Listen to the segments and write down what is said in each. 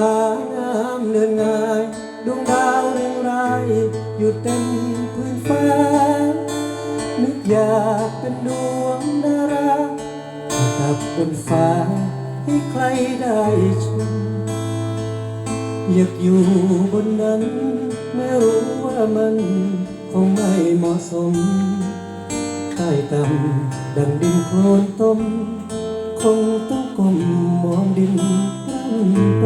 าน้ำเนินงายดวงดาวเรืองรายอยู่เต็มพื้นฟ้า นึกอยากเป็นดวงดาราประดับบนฟ้าให้ใครได้ชมอยากอยู่บนนั้นไม่รู้ว่ามันคงไม่เหมาะสมใต้ต่ำดังดินโคลนต้มคงต้องก้มมองดิน ไป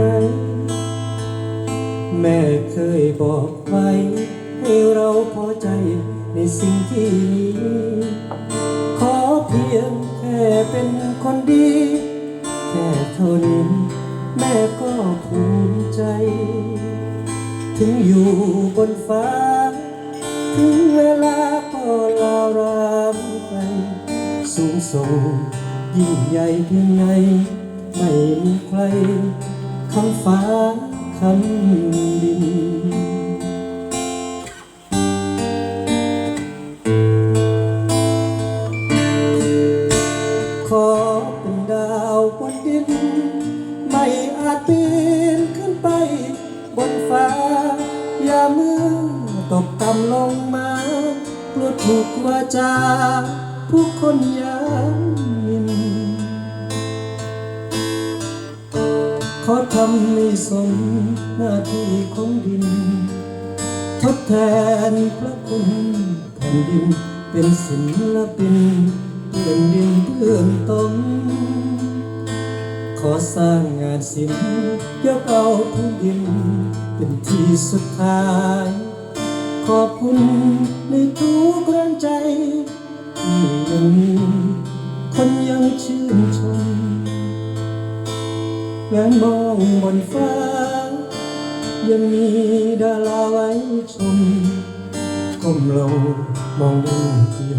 แม่เคยบอกไว้ ให้เราพอใจในสิ่งที่มีขอเพียงแค่เป็นคนดี แค่เท่านี้แม่ก็ภูมิใจ ถึงอยู่บนฟ้า ถึงเวลาก็ลารามไป สูงส่งยิ่งใหญ่เพียงไหน ไม่มีใครคำฟ้าคำดิน ขอเป็นดาวบนดิน ไม่อาจปีนขึ้นไป บนฟ้า อย่ามือตกต่ำลงมากลัวถูกวาจาผู้คนยามำให้สมหน้าที่ของดิน ทดแทนพระคุณแผ่นดินเป็นศิลปินเพื่อนดินเพื่อนตนขอสร้างงานศิลป์ยกเอาพื้นดิน เป็นที่สุดท้าย ขอบคุณในทุกแรงใจที่ยังมีคนยังชื่นชม แงมองบนฟ้า ยังมีดาราไว้ชมก้มลงมองดูที่